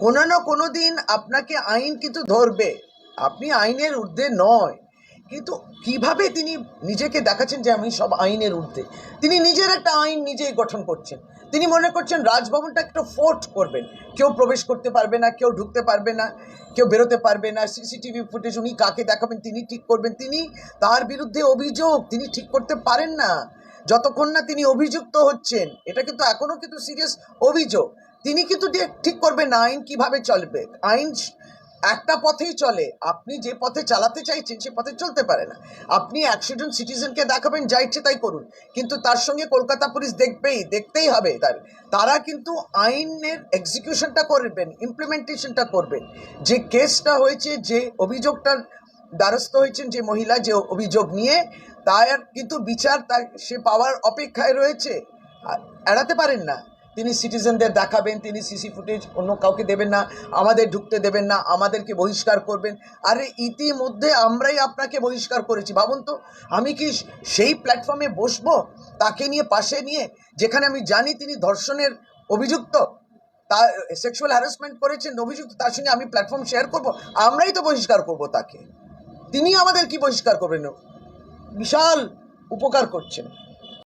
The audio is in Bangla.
কোনো না কোনো দিন আপনাকে আইন কিন্তু ধরবে। আপনি আইনের ঊর্ধ্বে নয়। কিন্তু কীভাবে তিনি নিজেকে দেখাচ্ছেন যে আমি সব আইনের ঊর্ধ্বে? তিনি নিজের একটা আইন নিজেই গঠন করছেন। তিনি মনে করছেন রাজভবনটা একটা ফোর্ট করবেন। কেউ প্রবেশ করতে পারবে না, কেউ ঢুকতে পারবে না, কেউ বেরোতে পারবে না। সিসিটিভি ফুটেজ উনি কাকে দেখাবেন, তিনি ঠিক করবেন। তিনি তার বিরুদ্ধে অভিযোগ তিনি ঠিক করতে পারেন না। যতক্ষণ না তিনি অভিযুক্ত হচ্ছেন, এটা কিন্তু এখনও কিন্তু সিরিয়াস অভিযোগ। তিনি কিন্তু ঠিক করবেন আইন কীভাবে চলবে? আইন একটা পথেই চলে। আপনি যে পথে চালাতে চাইছেন, সে পথে চলতে পারে না। আপনি জন সিটিজেনকে দেখাবেন, যা ইচ্ছে তাই করুন। কিন্তু তার সঙ্গে কলকাতা পুলিশ দেখবেই, দেখতেই হবে তার। তারা কিন্তু আইনের এক্সিকিউশনটা করবেন ইমপ্লিমেন্টেশনটা করবেন। যে কেসটা হয়েছে, যে অভিযোগটার দ্বারস্থ হয়েছেন যে মহিলা, যে অভিযোগ নিয়ে, তার কিন্তু বিচার তার সে পাওয়ার অপেক্ষায় রয়েছে। এড়াতে পারেন না। তিনি সিটিজেনদের দেখাবেন, তিনি সিসি ফুটেজ অন্য কাউকে দেবেন না, আমাদের ঢুকতে দেবেন না, আমাদেরকে বহিষ্কার করবেন। আরে ইতিমধ্যে আমরাই আপনাকে বহিষ্কার করেছি, ভাবুন তো। আমি কি সেই প্ল্যাটফর্মে বসবো, তাকে নিয়ে পাশে নিয়ে, যেখানে আমি জানি তিনি ধর্ষণের অভিযুক্ত, তার সেক্সুয়াল হ্যারাসমেন্ট করেছেন, অভিযুক্ত, তার সঙ্গে আমি প্ল্যাটফর্ম শেয়ার করব, আমরাই তো বহিষ্কার করব তাকে। তিনি আমাদের কি বহিষ্কার করবেন? বিশাল উপকার করছেন।